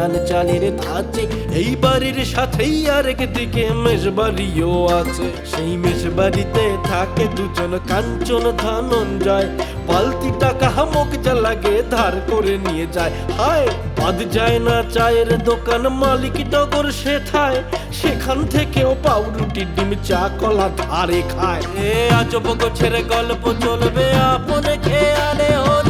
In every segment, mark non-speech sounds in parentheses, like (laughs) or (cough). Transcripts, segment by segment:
নানান চালের ধাঁচে এই বাড়ির সাথেই আরেক দিকে মেষবাড়িও আছে। সেই মেষবাড়িতে থাকে দুজন কাঞ্চন ধনঞ্জয়। পালতি টাকা হামক যা লাগে ধার করে নিয়ে যায়। হায়, বাদ যায় না চায়ের দোকান, মালিক টগর সে থায় সেখান থেকেও পাউরুটি, ডিম, চা, কলা ধারে খায়। এ আজব গোছের গল্প চলবে, আপনে খেয়ালে হরি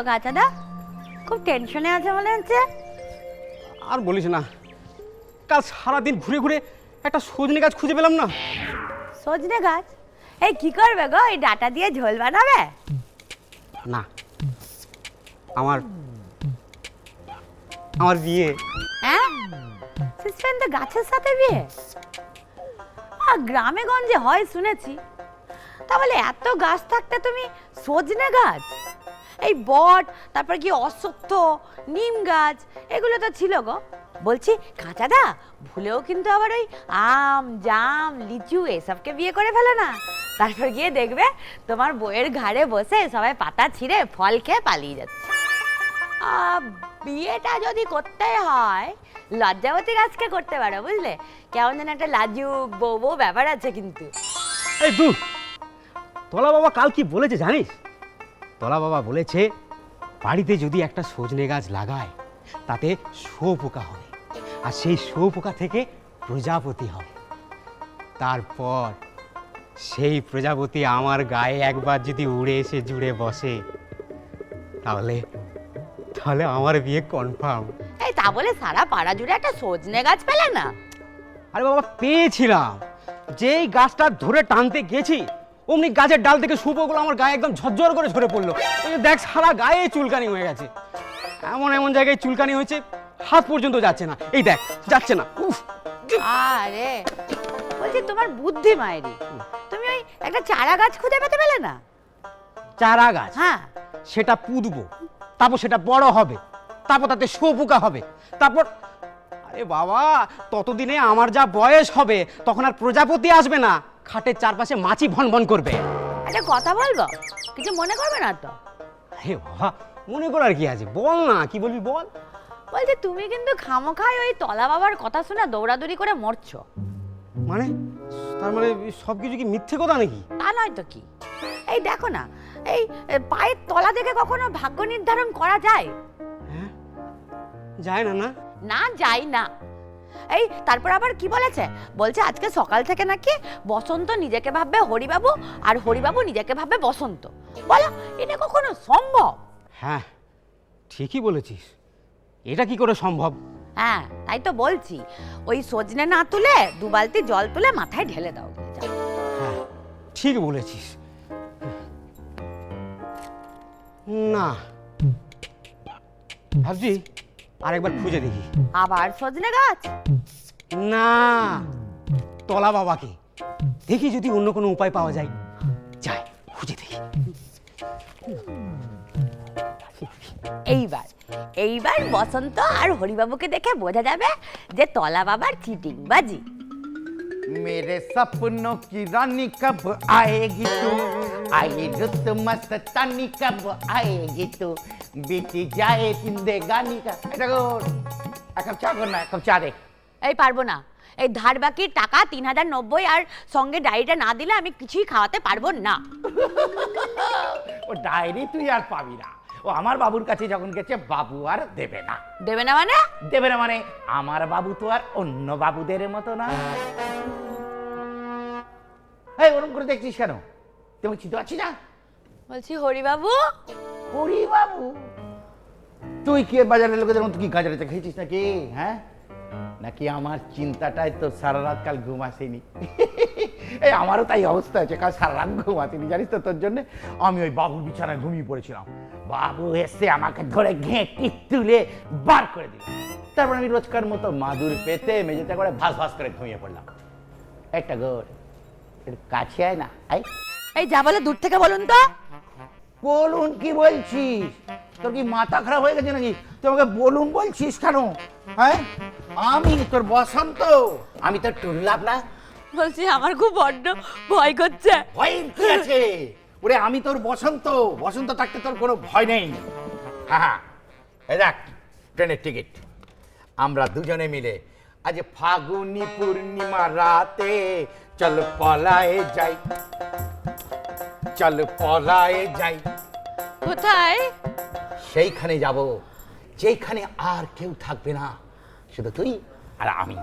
গো কাচাদা খুব টেনশনে আছে মনে হচ্ছে। আর বলিস না কাল সারাদিন ঘুরে ঘুরে একটা সজনে গাছ খুঁজে পেলাম না। সজনে গাছ? এই কি করবে গো এই ডাটা দিয়ে ঝোল বানাবে? না আমার আমার বিয়ে। হ্যাঁ? সিস্টেম তো গাছের সাথে বিয়ে? আর গ্রামে গঞ্জে হয় শুনেছি। তাহলে এত গাছ থাকতে তুমি সজনে গাছ? এই বট, তারপর কি অশ্বত্থ নিম গাছ, এগুলো তো ছিল গো। বলছি কাঁচাদা ভুলেও কিন্তু আবার ওই আম, জাম, লিচু এসবকে বিয়ে করে ফেলো না। তারপর গিয়ে দেখবে তোমার বইয়ের ঘাড়ে বসে সবাই পাতা ছিঁড়ে ফল খেয়ে পালিয়ে যাচ্ছে। বিয়েটা যদি করতে হয়, লজ্জাবতী গাছকে করতে পারো, বুঝলে? কেমন যেন একটা লাজুক বউ বউ ব্যাপার আছে কিন্তু। তলা বাবা কাল কি বলেছে জানিস? তলা বাবা বলেছে বাড়িতে যদি একটা সজনে গাছ লাগায় তাতে শুয়োপোকা হবে আর সেই শুয়োপোকা থেকে প্রজাপতি হবে তারপর সেই প্রজাপতি আমার গায়ে একবার যদি উড়ে এসে জুড়ে বসে তাহলে তাহলে আমার বিয়ে কনফার্ম এই তা বলে সারা পাড়া জুড়ে একটা সজনে গাছ পেলে না? আরে বাবা পেয়েছিলাম। যেই গাছটা ধরে টানতে গেছি অমনি গাছের ডাল থেকে শুভগুলো আমার গায়ে একদম ঝরঝর করে ঝরে পড়ল। দেখ সারা গায়ে চুলকানি হয়ে গেছে। এমন এমন জায়গায় চুলকানি হয়েছে হাত পর্যন্ত যাচ্ছে না। এই দেখ যাচ্ছে না। উফ। আরে বলছি তোমার বুদ্ধি মায়েরি তুমি ওই একটা চারা গাছ খুঁজে পেতে পেলে না? চারা গাছ? হ্যাঁ। সেটা পুঁতবো। তারপর সেটা বড় হবে। তারপর তাতে শোপোকা হবে। তারপর আরে বাবা ততদিনে আমার যা বয়স হবে তখন আর প্রজাপতি আসবে না। খাটের চারপাশে মাছি ভন ভন করবে। একটা কথা বলব? কিছু মনে করবে না তো? আরে বাবা মনে করার কি আছে? বল না কি বলবি বল? বলছি তুমি কিন্তু খামোখাই ওই তলা বাবার কথা শুনে দৌড়াদৌড়ি করে মরছো। মানে? তার মানে সব কিছু কি মিথ্যে কথা নাকি? তা নয় তো কি? এই দেখো না এই পায়ের তলা দেখে কখনো ভাগ্য নির্ধারণ করা যায়? হ্যাঁ? যায় না না? না যায় না। এই তারপর আবার কি বলেছে? বলছে আজকে সকাল থেকে নাকি বসন্ত নিজেকে ভাববে হরিবাবু আর হরিবাবু নিজেকে ভাববে বসন্ত। বলো এটা কখনো সম্ভব? হ্যাঁ ঠিকই বলেছিস। এটা কি করে সম্ভব? হ্যাঁ তাই তো বলছি। ওই সজনে না তুলে দু বালতি জল তুলে মাথায় ঢেলে দাও। হ্যাঁ ঠিক বলেছিস। না। ভাবছি আরেকবার খুঁজে দেখি। আবার সজনে গাছ? না তলা বাবাকে। দেখি যদি অন্য কোনো উপায় পাওয়া যায়। যাই খুঁজে দেখি। এইবার এইবার বসন্ত আর হরিবাবুকে দেখে বোঝা যাবে যে তলা বাবার চিটিং বাজি मेरे सपनों की रानी कब आएगी तू आई रुत मस्तानी कब आएगी तू बीती जाए जिंदगानी का এটা কর এক কাপ চা কর না এক কাপ চা দে এই পারবো না এই ধার বাকির টাকা তিন হাজার নব্বই আর সঙ্গে ডায়েরিটা না দিলে আমি কিছুই খাওয়াতে পারবো না ও ডায়েরি তুই আর পাবি না ও আমার বাবুর কাছে যখন গেছে বাবু আর দেবে না। দেবে না মানে? দেবে না মানে আমার বাবু তো আর অন্য বাবুদের মতো না। এই ওরকম করে দেখছিস কেন? তুমি চিত পারছি না? বলছি হরিবাবু? হরি বাবু তুই কি বাজারের লোকেদের মতো কি গাজারিতে খেয়েছিস নাকি? হ্যাঁ? নাকি আমার চিন্তাটাই তো সারা রাত কাল ঘুম আসেনি? এই আমারও তাই অবস্থা আছে কাল সারা রাত ঘুম আসেনি জানিস তো তোর জন্য? আমি ওই বাবুর বিছানায় ঘুমিয়ে পড়েছিলাম। বাবু এসে আমাকে ধরে ঘেঁটি তুলে বার করে দিল। তারপর আমি রোজকার মতো মাদুর পেতে মেঝেতে করে ভাস ভাস করে ঘুমিয়ে পড়লাম। একটা গোর কাছে আয় না আয়। এই যা বলে দূর থেকে বলুন তো। বলুন কি বলছিস? তোর কি মাথা খারাপ হয়ে গেছে নাকি? তোমাকে বলুন বলছিস কেন? হ্যাঁ? আমি তোর বসন্ত আমি তোর টুনলাভ না বলছি আমার খুব বড্ড ভয় করছে। ভয় কি আছে? ওরে আমি তোর বসন্ত। বসন্ত থাকতে তোর কোনো ভয় নেই। হ্যাঁ হ্যাঁ এই দেখ ট্রেনের টিকিট। আমরা দুজনে মিলে আজ ফাগুনি পূর্ণিমা রাতে চল পলায়ে যাই। চল পলায়ে যাই। কোথায়? সেইখানে যাব। যেখানে আর কেউ থাকবে না শুধু তুই আর আমি।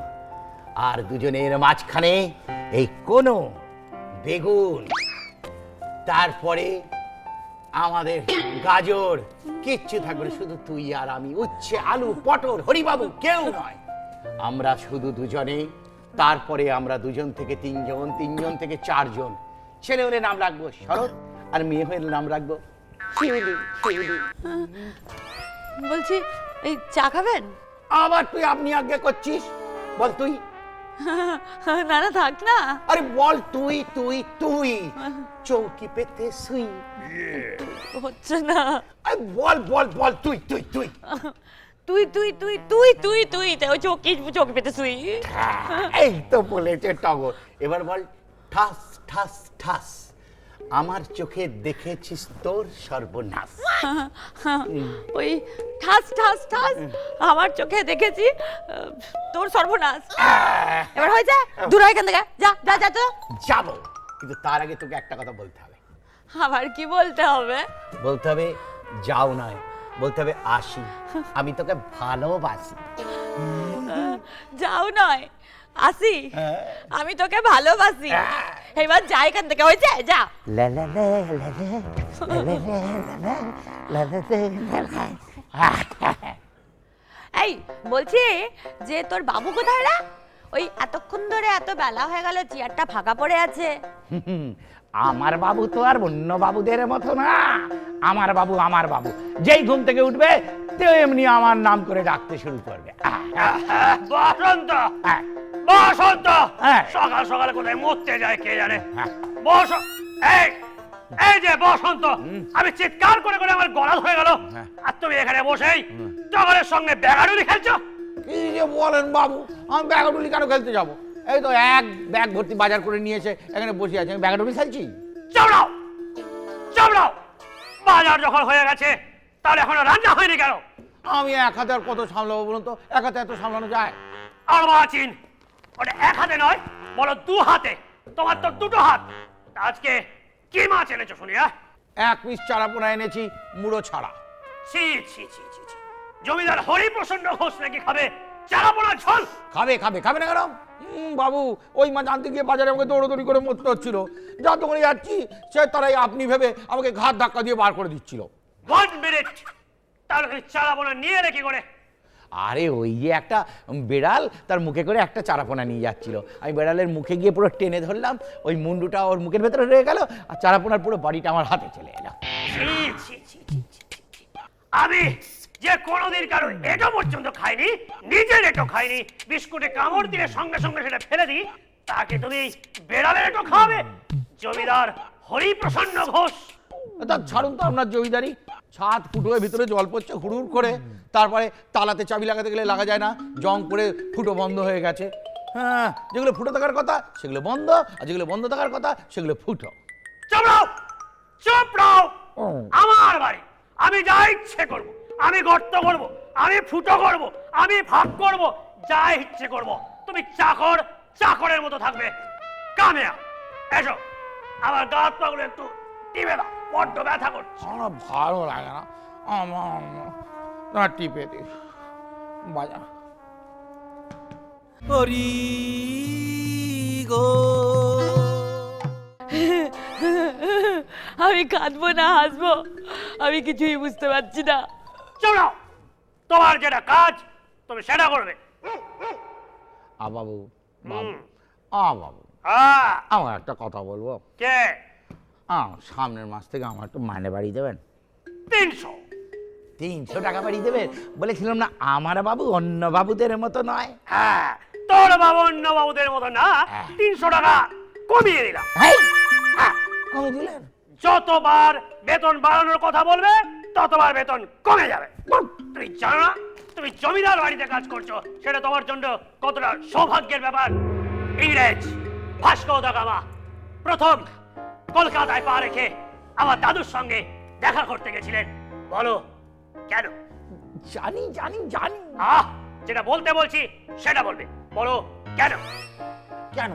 আর দুজনের মাঝখানে এই কোনো বেগুন তারপরে আমাদের গাজর কিচ্ছু থাকবে শুধু তুই আর আমি। উচ্ছে আলু পটল হরিবাবু কেউ নয়। আমরা শুধু দুজনে তারপরে আমরা দুজন থেকে তিনজন তিনজন থেকে চারজন। ছেলে হলে নাম রাখব শরৎ আর মেয়ে হলে নাম রাখব শিউলি শিউলি বলছি এই চা খাবেন? আবার তুই আপনি আজ্ঞা করছিস? বল তুই। না না থাক না। আরে বল তুই তুই তুই। চৌকি পেতে শুই হচ্ছে না। আরে বল বল বল তুই তুই তুই। তুই তুই তুই তুই তুই তুই ওই চৌকি চোখ পেতে শুই এই তো বলেছে টগর। এবার বল ঠাস ঠাস ঠাস। আমার চোখে দেখেছিস তোর সর্বনাশ। (laughs) ওই ঠাস ঠাস ঠাস আমার চোখে দেখেছি তোর সর্বনাশ। এবার হয়েছে? দূর হয় এখান থেকে। যা যা যা তো যাব। কিন্তু তার আগে তোকে একটা কথা বলতে হবে। আবার কি বলতে হবে? বলতে হবে যাও নয়। বলতে হবে আসি। আমি তোকে ভালোবাসি। যাও নয়। আসি আমি তোকে ভালোবাসি এবার যা এখান থেকে হয়েছে যা লা লা লা লা লা, লা লা লা লা লা, লা লা লা লা লা। এই বলছি যে তোর বাবু কোথায় রে ওই এতক্ষণ ধরে এত বেলা হয়ে গেল চেয়ারটা ফাঁকা পড়ে আছে আমার বাবু তো আর অন্য বাবুদের মতো না আমার বাবু আমার বাবু যেই ঘুম থেকে উঠবে তেমনি আমার নাম করে ডাকতে শুরু করবে বসন্ত হ্যাঁ, বসন্ত! হ্যাঁ। সকাল সকালে কোথায় মরতে যায় কে জানে? হ্যাঁ। বস এই এই যে বসন্ত! আমি চিৎকার করে করে আমার গলা হয়ে গেল। হ্যাঁ। আর তুমি এখানে বসেই জগলের সঙ্গে ব্যাগাড়ুরি খেলছো? কি যে বলেন বাবু? আমি ব্যাগাটুলি কেন খেলতে যাব? এই তো এক ব্যাগ ভর্তি বাজার করে নিয়েছে এখানে বসে আছে। আমি ব্যাগাটুলি খেলছি? চামড়াও! চামড়াও! বাজার যখন হয়ে গেছে তাহলে এখনও রান্না হয়নি কেন? আমি এক হাতে আর কত সামলাবো বলুন তো? এক হাতে এত সামলানো যায়? আর মাচিন ওটা এক হাতে নয় বলো দু হাতে। তোমার তো দুটো হাত। তা আজকে কি মাছ এনেছো শুনি হ্যাঁ এক পিস চারাপোনা এনেছি মুড়ো ছাড়া। ছি ছি ছি ছি ছি। জমিদার হরিপ্রসন্ন ঘোষ নাকি খাবে চারাপোনা ঝোল? খাবে খাবে খাবে না কেন? হুম, বাবু ওই মাছ আনতে গিয়ে বাজারে আমাকে দৌড়দৌড়ি করে মরতে হচ্ছিল। যা দোকানে যাচ্ছি সে তারাই আপনি ভেবে আমাকে ঘাট ধাক্কা দিয়ে বার করে দিচ্ছিল। ওয়ান মিনিট তাহলে তুমি চারাপোনা নিয়ে রেখে করে? আরে ওই যে একটা বেড়াল তার মুখে করে একটা চারাপোনা নিয়ে যাচ্ছিল। আমি বেড়ালের মুখে গিয়ে পুরো টেনে ধরলাম ওই মুন্ডুটা ওর মুখের ভেতরে রয়ে গেল আর চারাপোনার পুরো বাড়িটা আমার হাতে চলে এলো। আমি যে কোনোদিন কারও এটো পর্যন্ত খাইনি নিজের এটো খাইনি বিস্কুটে কামড় দিয়ে সঙ্গে সঙ্গে সেটা ফেলে দিই তাকে তুমি বেড়ালের এটো খাবে জমিদার হরিপ্রসন্ন ঘোষ। তা ছাড়ুন তো আপনার জমিদারি। ছাদ ফুটো হয়ে ভিতরে জল পড়ছে হুড়ুর করে। তারপরে তালাতে চাবি লাগাতে গেলে লাগা যায় না জং করে ফুটো বন্ধ হয়ে গেছে। হ্যাঁ যেগুলো ফুটো থাকার কথা সেগুলো বন্ধ আর যেগুলো বন্ধ থাকার কথা সেগুলো ফুটো। চুপ রাও! চুপ রাও! আমার বাড়ি। আমি যা ইচ্ছে করব আমি গর্ত করব আমি ফুটো করব আমি ভাগ করব যা ইচ্ছে করব। তুমি চাকর চাকরের মতো থাকবে। কামেয়া এসো। আমার গা হাত পাগুলো একটু টিপে দাও। বড্ড ব্যথা করছে। ভালো লাগে না। আমার না টিপে দে। বাজা। হরি গো। আমি কাঁদবো না হাসবো। আমি কিছুই বুঝতে পারছি না। চলো তোমার যেটা কাজ তুমি সেটা করবে। আ বাবু বাবু আ বাবু। হ্যাঁ আমার একটা কথা বলব। কে? আ সামনের মাস থেকে আমার একটু মাইনে বাড়ি দেবেন। তিনশো। তিনশো টাকা বাড়ি দেবে বলেছিলাম না আমার বাবু অন্য বাবুদের মতো নয়। হ্যাঁ তোর বাবু অন্য বাবুদের মতো না হ্যাঁ। তিনশো টাকা কমিয়ে দিলাম। হেই! আ, দিলেন? যতবার বেতন বাড়ানোর কথা বলবে ততবার বেতন কমে যাবে। তুমি জানো না তুমি জমিদার বাড়িতে কাজ করছ সেটা তোমার জন্য কতটা সৌভাগ্যের ব্যাপার। ইংরেজ ভাস্কো দা গামা প্রথম কলকাতায় পা রেখে আমার দাদুর সঙ্গে দেখা করতে গেছিলেন। বলো কেন? জানি জানি জানি। আহ যেটা বলতে বলছি সেটা বলবে। বলো কেন? কেন?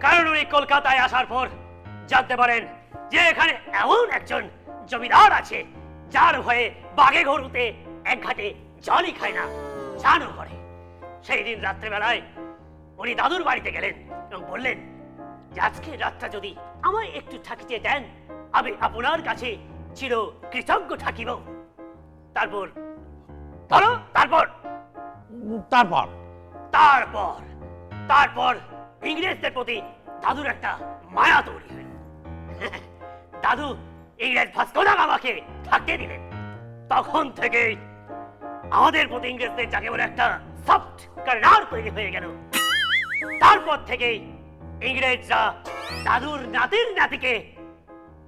কারণ উনি কলকাতায় আসার পর জানতে পারেন যে এখানে এমন একজন জমিদার আছে যার ভয়ে বাঘে গরুতে এক ঘাটে জলই খায় না চানও করে। সেই দিন রাত্রেবেলায় উনি দাদুর বাড়িতে গেলেন এবং বললেন যে আজকে রাতটা যদি আমায় একটু থাকিতে দেন আমি আপনার কাছে চির কৃতজ্ঞ থাকিব। তারপর? বলো তারপর? তারপর। তারপর তারপর ইংরেজদের প্রতি দাদুর একটা মায়া তৈরি হয় (laughs) দাদু ইংরেজ ভাস্কো দা গামাকে থাকতে দিলেন। তখন থেকেই আমাদের প্রতি ইংরেজদের যাকে বলে একটা সফট কার্নার তৈরি হয়ে গেল। তারপর থেকেই ইংরেজরা দাদুর নাতির নাতিকে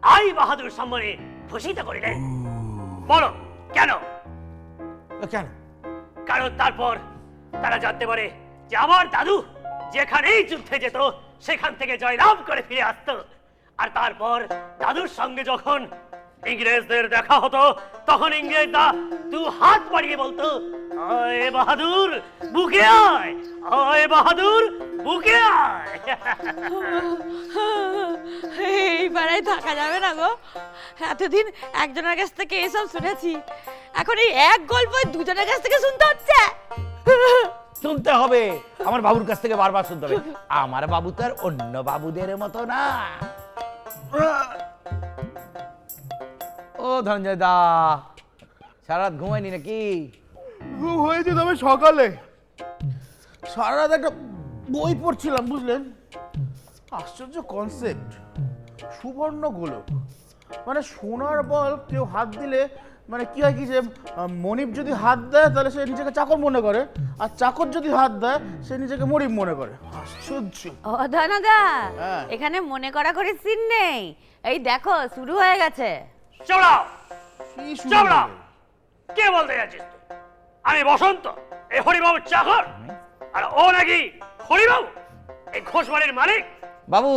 আই বাহাদুর সম্মানে ভূষিত করিলেন বলো কেন? কেন? কারণ তারপর তারা জানতে পারে যে আমার দাদু যেখানেই যুদ্ধে যেত সেখান থেকে জয়লাভ করে ফিরে আসত। আর তারপর দাদুর সঙ্গে যখন ইংরেজদের দেখা হতো তখন ইংরেজরা দু হাত বাড়িয়ে বলতো আয় বাহাদুর বুকে আয়। আয় বাহাদুর বুকে আয়। এই পাড়ায় থাকা যাবে না গো। এতদিন একজনের কাছ থেকে এসব শুনেছি। এখন এই এক গল্প দুজনের কাছ থেকে শুনতে হচ্ছে। শুনতে হবে। আমার বাবুর কাছ থেকে বারবার শুনতে হবে। আমার বাবু তো আর অন্য বাবুদের মতো না। ও ধনঞ্জয় দা সারা রাত ঘুমায়নি নাকি? ঘুম হয়েছে তবে সকালে। সারা রাত একটা বই পড়ছিলাম বুঝলেন? আশ্চর্য কনসেপ্ট সুবর্ণ গোলক। মানে সোনার বল কেউ হাত দিলে মানে কি হয় কি যে মনিব যদি হাত দেয় তাহলে সে নিজেকে চাকর মনে করে। আর চাকর যদি হাত দেয় সে নিজেকে মনিব মনে করে। আশ্চর্য। ও ধনদা হ্যাঁ। এখানে মনে করা করে সিন নেই। এই দেখো শুরু হয়ে গেছে। চড়াও কি শুরু চামড়া হলো? কে বলতে যাচ্ছিস তুই? আমি বসন্ত এই হরিবাবুর চাকর। আর ও নাকি হরিবাবু এই ঘোষবাড়ির মালিক। বাবু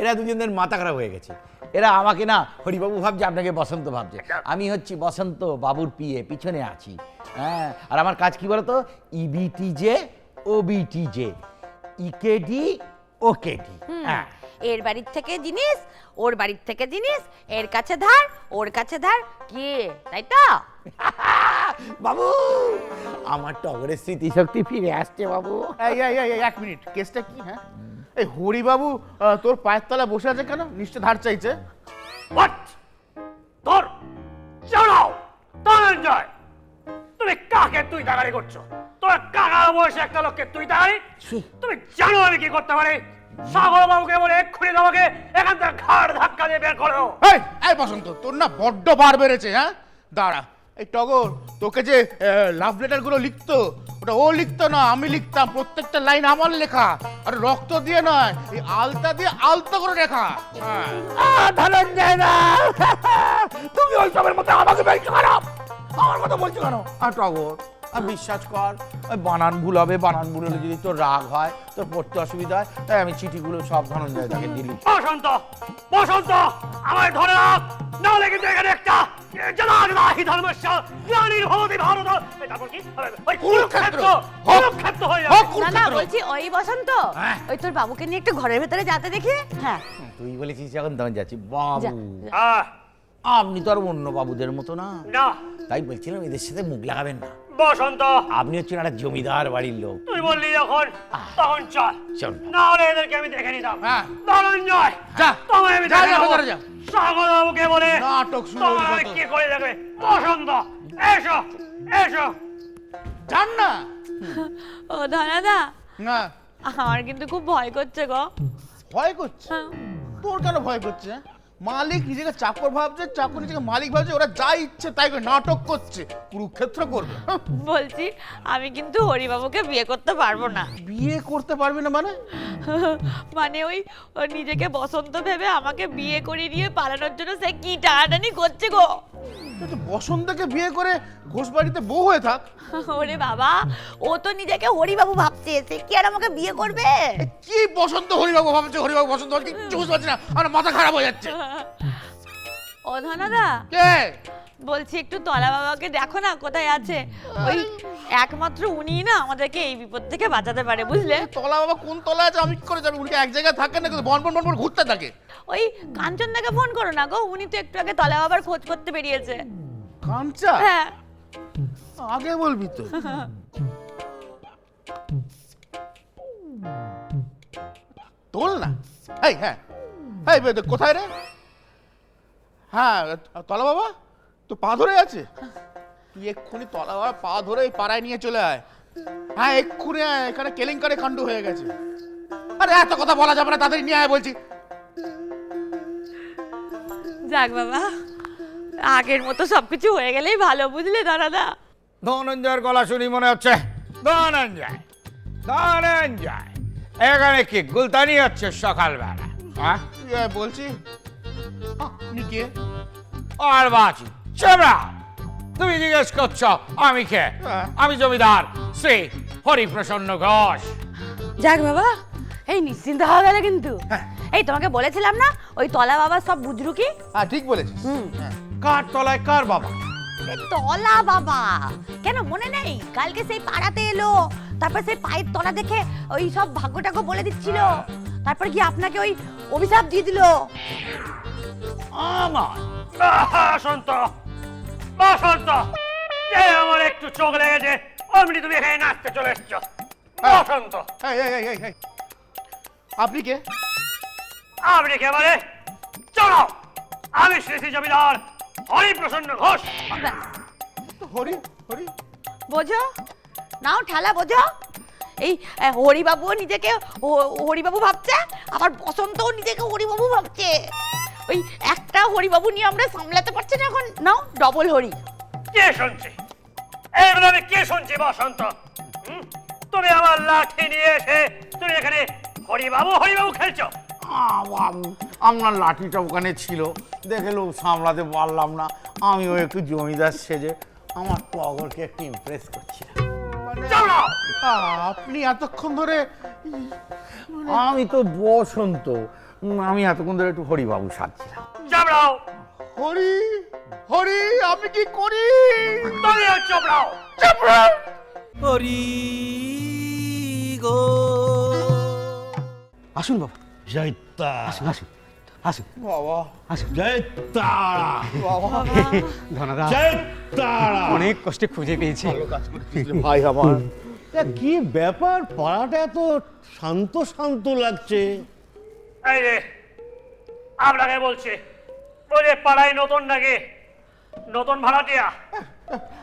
এরা দুজনের মাথা খারাপ হয়ে গেছে। এরা আমাকে না হরিবাবু ভাবছে আপনাকে বসন্ত ভাবছে। আমি হচ্ছি বসন্ত বাবুর পিয়ে পিছনে আছি। হ্যাঁ আর আমার কাজ কি বলতো? ইবিটি জে ওবিটি জে ইকেডি ওকেডি হ্যাঁ। এর বাড়ির থেকে জিনিস ওর বাড়ির থেকে জিনিস এর কাছে ধার ওর কাছে ধার কি তাই তো? (laughs) বাবু আমার টগরের স্মৃতিশক্তি ফিরে আসছে বাবু। এই এই এই, এক মিনিট কেসটা কি হ্যাঁ? এই হরিবাবু তোর পায়ের তলায় বসে আছে কেন? নিশ্চয় ধার চাইছে। হোয়াট তোর? চড়াও ধনঞ্জয় তুমি কাকে তুই দাগাড়ি করছ? তোর কাকা বয়সে একটা লোককে তুই দাগাড়ি? তুমি জানো আমি কি করতে পারি? সাগর বাবুকে বলে এক্ষুনি তোমাকে এখান থেকে ঘাড় ধাক্কা দিয়ে বের করো এই এই বসন্ত তোর না বড্ড বার বেড়েছে হ্যাঁ? দাঁড়া এই টগর তোকে যে লাভ লেটারগুলো লিখতো ওটা ও লিখতো না আমি লিখতাম প্রত্যেকটা লাইন আমার লেখা আর রক্ত দিয়ে নয় এই আলতা দিয়ে আলতা করে লেখা। ধনঞ্জয় না তুমি ওই সবের মধ্যে আমাকে কেন? আমার কথা বলছো কেন? আর টগর আর বিশ্বাস কর ওই বানান ভুল হবে বানান ভুল হলে যদি তোর রাগ হয় তোর পড়তে অসুবিধা হয় তাই আমি চিঠিগুলো সব ধনঞ্জয় তাকে দিলি। বসন্ত বসন্ত আমায় ধরে রাখ নাহলে কিন্তু এখানে একটা জনাগ্রাহী ধর্মস্য গ্লানির ভবতি ভারত তারপর কি? ওই কুরুক্ষেত্র। কুরুক্ষেত্র হয়ে যাবে। না না বলছি ওই বসন্ত হ্যাঁ। ওই তোর বাবুকে নিয়ে একটু ঘরের ভেতরে যেতে দেখি। হ্যাঁ। তুই বলেছিস যখন তখন যাচ্ছি। বাবু। আপনি তো আর অন্য বাবুদের মতো না। না। তাই বলছিলাম এদের সাথে মুখ লাগাবেন না। বসন্ত আপনি হচ্ছেন একটা জমিদার বাড়ির লোক তুই বললি যখন তখন চল চল। না হলে এদেরকে আমি দেখে নিতাম হ্যাঁ। ধনঞ্জয় যা। তোমায় আমি যা, দেখে যা, নেব। যা। স্বাগত বাবুকে বলে নাটক শুরু তোমার আমি কি করে দেখবে বসন্ত এসো এসো জান না ও ধনাদা না আমার কিন্তু খুব ভয় করছে গো ভয় করছে হ্যাঁ। তোর কেন ভয় করছে হ্যাঁ? মালিক নিজেকে চাকর ভাবছে চাকর নিজেকে মালিক ভাবছে ওরা যা ইচ্ছে তাই করে নাটক করছে কুরুক্ষেত্র করবে। বলছি আমি কিন্তু হরিবাবুকে বিয়ে করতে পারব না। বিয়ে করতে পারবি না মানে? মানে ওই ও নিজেকে বসন্ত ভেবে আমাকে বিয়ে করে নিয়ে পালানোর জন্য সে কি টানাটানি করছে গো? তুই বসন্তকে বিয়ে করে ঘোষ বাড়িতে বউ হয়ে থাক। ওরে বাবা ও তো নিজেকে হরিবাবু ভাবছে সে কি আর আমাকে বিয়ে করবে? কি বসন্ত হরিবাবু ভাবছে? হরিবাবু বসন্ত ভাবছে কিচ্ছু বুঝতে পারছি না আমার মাথা খারাপ হয়ে যাচ্ছে। ও ধনাদা কে? বলছি একটু তলা বাবাকে দেখো না কোথায় আছে? ওই একমাত্র উনিই না আমাদেরকে এই বিপদ থেকে বাঁচাতে পারে বুঝলে? তলা বাবা কোন তলা আছে? আমি কি করে যাব উনি এক জায়গায় থাকেন না কিন্তু বন বন বন বন ঘুরতে থাকে। ওই কাঞ্চনদাকে ফোন করো না গো উনি তো একটু আগে তলা বাবার খোঁজ করতে বেরিয়েছে। কাঞ্চা হ্যাঁ। আগে বলবি তো। তোল না। এই হ্যাঁ। এই কোথায় রে? হ্যাঁ তলা বাবা তো পা ধরে আছে? তুই এক্ষুনি তলা বাবা পা ধরে পাড়ায় নিয়ে চলে আয়। হ্যাঁ এক্ষুনি আয়, এখানে কেলেঙ্কারে কাণ্ড হয়ে গেছে। আরে এত কথা বলা যাবে না তাদের নিয়ে আয় বলছি। যাক বাবা আগের মতো সবকিছু হয়ে গেলেই ভালো বুঝলে দাদা? ধনঞ্জয়ের গলা শুনি মনে হচ্ছে? ধনঞ্জয় ধনঞ্জয় এখানে কি গুলতানি হচ্ছে সকালবেলা? হ্যাঁ? বলছি। আহ, আপনি কে আর বাঁচি চেমরা তুমি জিজ্ঞেস করছ আমি কে? হ্যাঁ। আমি জমিদার শ্রী হরিপ্রসন্ন ঘোষ। যাক বাবা এই নিশ্চিন্ত হওয়া গেল কিন্তু। এই তোমাকে বলেছিলাম না ওই তলা বাবার সব বুজরুকি? হ্যাঁ ঠিক বলেছিস। হ্যাঁ। কার তলায় কার বাবা? এ তলা বাবা। কেন মনে নেই? কালকে সেই পাড়াতে এলো তারপর সেই পায়ের তলা দেখে ওই সব ভাগ্যটাকে বলে দিচ্ছিল। তারপর কি আপনাকে ওই অভিশাপ দিয়ে দিল। আমার বসন্ত বসন্ত যে আমার একটু চোখ লেগেছে। অমনি তুমি এখানে নাচতে চলে এসছো। বসন্ত এই, এই, এই, এই, এই। আপনি কে? আপনি কে বলে চলো। আমি শ্রী শ্রী জমিদার হরিপ্রসন্ন ঘোষ। হরি হরি। বোঝো? নাও ঠেলা বোঝো? এই আহ, হরিবাবু নিজেকে হ- হরিবাবু ভাবছে? আবার বসন্তও নিজেকে হরিবাবু ভাবছে? ওই একটা হরিবাবু নিয়ে আমরা সামলাতে পারছি না এখন। নাও ডবল হরি। কে শুনছি? এগুলো কে শুনছি বসন্ত? হুম? তুমি আমার লাঠি নিয়ে এসে তুমি এখানে হরিবাবু হরিবাবু খেলছো? আপনার লাঠিটা ওখানে ছিল। দেখে লোক সামলাতে পারলাম না। আমিও একটু জমিদার সেজে আমার টগরকে একটু ইমপ্রেস চলো! আপনি এতক্ষণ ধরে আমি তো বসন্ত। আমি এতক্ষণ ধরে একটু হরিবাবু সাজছিলাম চামড়াও হরি হরি আমি কি করি? তুমিও চামড়াও হরি গো। আসুন বাবা। জয় আসুন আসুন আসুন। বাবা। আসুন। জয় তারা ধনাদা জয় তারা অনেক কষ্টে খুঁজে পেয়েছি। ভাই আমার। তা কি ব্যাপার? পাড়াটা এত শান্ত শান্ত লাগছে। এই রে আপনাকে বলছি ওই যে পাড়ায় নতুন নাকি? নতুন ভাড়াটিয়া?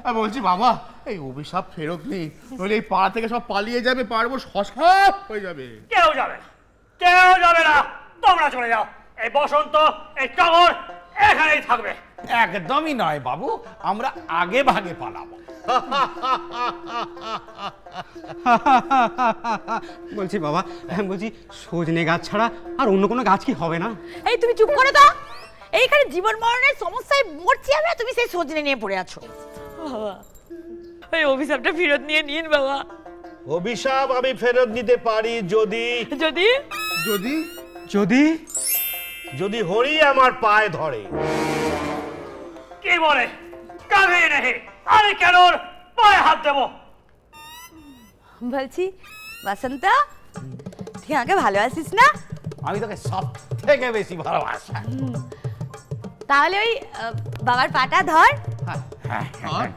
আমি বলছি বাবা এই অভিশাপ ফেরত নেই। নইলে এই পাড়া থেকে সব পালিয়ে যাবে পারব শশাপ হয়ে যাবে। কেউ যাবে না কেউ যাবে না। তোমরা চলে যাও। এই বসন্ত এই টগর এখানেই থাকবে। একদমই নয় বাবু আমরা আগে ভাগে পালাবো। (laughs) বলছি বাবা আমি বলছি সজনে গাছ ছাড়া আর অন্য কোনো গাছ কি হবে না? এই তুমি চুপ করে দাও এইখানে জীবন মরণের সমস্যায় মরছি আমরা তুমি সেই সজনে নিয়ে পড়ে আছো। বাবা ওই অভিশাপটা ফেরত নিয়ে নিন বাবা। অভিশাপ আমি ফেরত নিতে পারি যদি। যদি? যদি? যদি? যদি হরি আমার পায়ে ধরে। কে বলে? কাভি নেই আমি কেন পায়ে হাত দেবো? বলছি বসন্ত তুই আমাকে ভালোবাসিস না? আমি তোকে সব থেকে বেশি ভালোবাসি। তাহলে ওই বাবার পাটা ধর।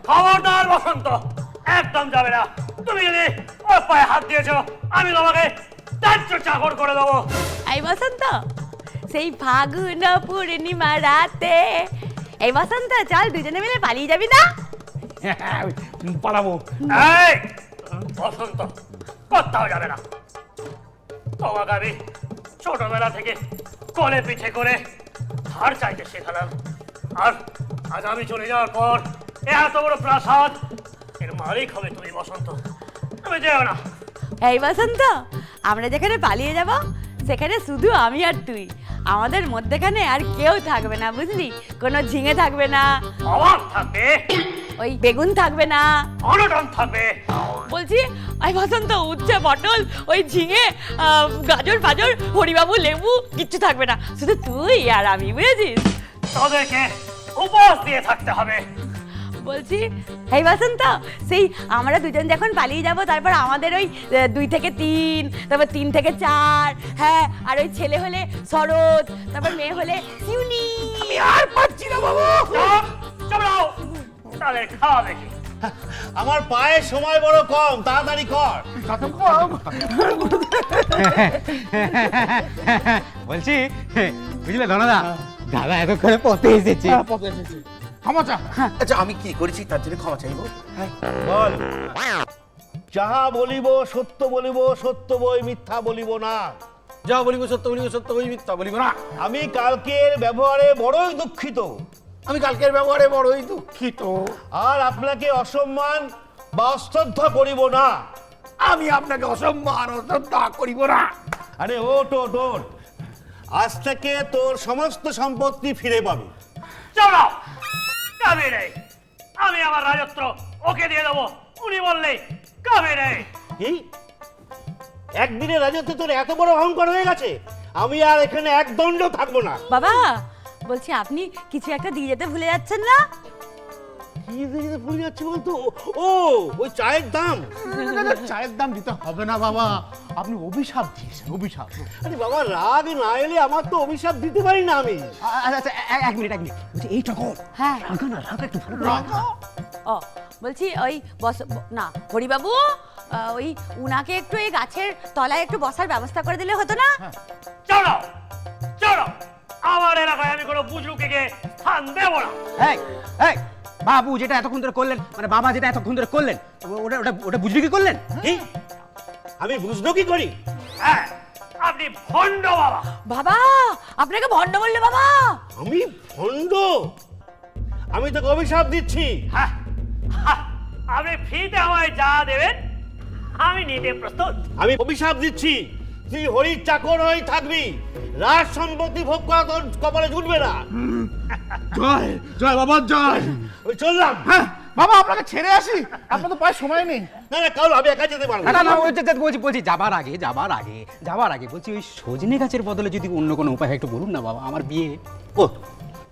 খবরদার বসন্ত একদম যাবে না। তুমি যদি ওর পায়ে হাত দিয়েছ আমি তোমাকে ত্যায্য চাকর করে দেবো। এই বসন্ত সেই ফাগুন পূর্ণিমা রাতে এই বসন্ত চল দুজনে মিলে পালিয়ে যাবি না? পালাবো এই বসন্ত কোথাও যাবে না তোমাকে আমি ছোটবেলা থেকে কোলে পিঠে করে ধার চাইতে শেখালাম আর আজ আমি চলে যাওয়ার পর এ এত বড় প্রাসাদ এর মালিক হবে তুমি বসন্ত তুমি যেও না এই বসন্ত আমরা যেখানে পালিয়ে যাব সেখানে শুধু আমি আর তুই আমাদের মধ্যেখানে আর কেউ থাকবে না বুঝলি কোনো ঝিঙে থাকবে না অভাব থাকবে ওই বেগুন থাকবে না। অনটন থাকবে। বলছি এই বসন্ত উচ্ছে পটল ওই ঝিঙে আহ, গাজর ফাজর হরিবাবু লেবু কিচ্ছু থাকবে না। শুধু তুই আর আমি বুঝেছিস? তাদেরকে উপবাস দিয়ে থাকতে হবে। বলছি এই বসন্ত সেই আমরা দুজন যখন পালিয়ে যাব তারপর আমাদের ওই আহ, দুই থেকে তিন তারপর তিন থেকে চার হ্যাঁ আর ওই ছেলে হলে শরৎ তারপর মেয়ে হলে শিউনি আমি আর পাচ্ছি না বাবু। চুপ, চুপ রহো। তাদের খাওয়া দেখি আমার পায়ে সময় বড় কম তাড়াতাড়ি কর। বলছি বুঝলে ধনদা দাদা এতক্ষণে পথে এসেছে। পথে এসেছি। ক্ষমা চা। আচ্ছা আমি কি করেছি তার জন্য ক্ষমা চাইব? বল। যাহা বলিব সত্য বলিব সত্য বই মিথ্যা বলিব না। যা বলিব সত্য বলিব সত্য বলিব মিথ্যা বলিব না। আমি কালকের ব্যবহারে বড়ই দুঃখিত। আমি কালকের ব্যবহারে বড়ই দুঃখিত। আর আপনাকে অসম্মান বা অশ্রদ্ধা করিব না। আমি আপনাকে অসম্মান অশ্রদ্ধা করিব না। আরে ওট ওট ওট আজ থেকে তোর সমস্ত সম্পত্তি ফিরে পাবি। চলো। কাবে নেই। আমি আমার রাজত্ব ওকে দিয়ে দেবো। উনি বললেই কাবে কি একদিনে রাজত্বে তোর এত বড় অহংকার হয়ে গেছে আমি আর এখানে এক দণ্ড থাকব না। বাবা বলছি আপনি কিছু একটা দিয়ে যেতে ভুলে যাচ্ছেন না? কি ভুলে যাচ্ছি বলতো? ও ওই চায়ের দাম। চায়ের দাম দিতে হবে না বাবা। আপনি অভিশাপ দিয়েছেন অভিশাপ। আরে বাবা রাগ না এলে আমার তো অভিশাপ দিতে পারি না আমি। আচ্ছা আচ্ছা এক মিনিট এক মিনিট। বলছি এই হ্যাঁ। না একটু ও বলছি ওই বস না হরিবাবু আহ, ওই উনাকে একটু এই গাছের তলায় একটু বসার ব্যবস্থা করে দিলে হতো না? চলো চলো। আমার এলাকায় আমি কোনো বুজরুকে গিয়ে স্থান দেবো না। এই এই বাবু যেটা এতক্ষণ ধরে করলেন মানে বাবা যেটা এতক্ষণ ধরে করলেন ও- ওটা ওটা ওটা বুঝলি কি করলেন? কি আমি বুঝলো কি করি? হ্যাঁ আপনি ভণ্ড বাবা। বাবা আপনাকে ভণ্ড বললে বাবা। আমি ভণ্ড? আমি তোকে অভিশাপ দিচ্ছি। হ্যাঁ হ্যাঁ, আপনি ফ্রিতে আমায় যা দেবেন আমি নিতে প্রস্তুত। আমি অভিশাপ দিচ্ছি। তুই হরি চাকর হয়ে থাকবি। রাজ সম্পত্তি ভোগ করা তোর কপালে জুটবে না। জয় জয় বাবা জয়। ওই চললাম। হ্যাঁ বাবা আপনাকে ছেড়ে আসি। আপনার তো পায়ে সময় নেই। না না কারণ আমি একা যেতে পারব না। না ওই যে- যে বলছি বলছি যাবার আগে যাবার আগে যাবার আগে বলছি ওই সজনে গাছের বদলে যদি অন্য কোনো উপায় একটু বলুন না বাবা আমার বিয়ে। ও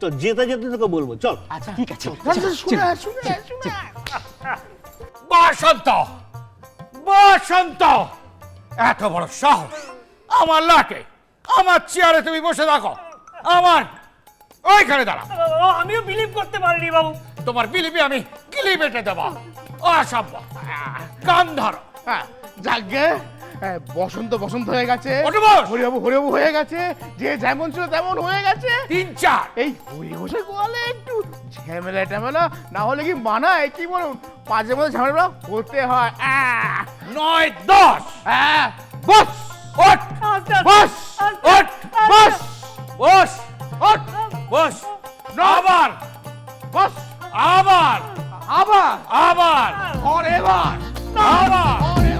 তো যেতে যেতে তোকে বলব চল। আচ্ছা ঠিক আছে। শুনে শুনে শুনে বসন্ত বসন্ত। এত বড় সাহস। আমার লাটে আমার চেয়ারে তুমি বসে থাকো। আমার ওইখানে দাঁড়াও। ও, আমিও বিলিভ করতে পারিনি বাবু। তোমার বিলিপি আমি গিলি বেটে দেবো। অসম্ভব। কান ধরো। হ্যাঁ যাকে বসন্ত বসন্ত হয়ে গেছে। হরিবাবু হরিবাবু হয়ে গেছে। যে যেমন ছিল তেমন হয়ে গেছে। তিন চার। এই হরি ঘোষে গোয়ালে একটু ঝামেলা টামেলা না হলে কি মানায়? কি বলুন? মাঝে মধ্যে ঝামেলা করতে হয়। নয় দশ। আহ, বস ওঠ। বস ওঠ। বস বস ওঠ। বস। আবার। বস। আবার। আবার। আবার। ফরএভার আবার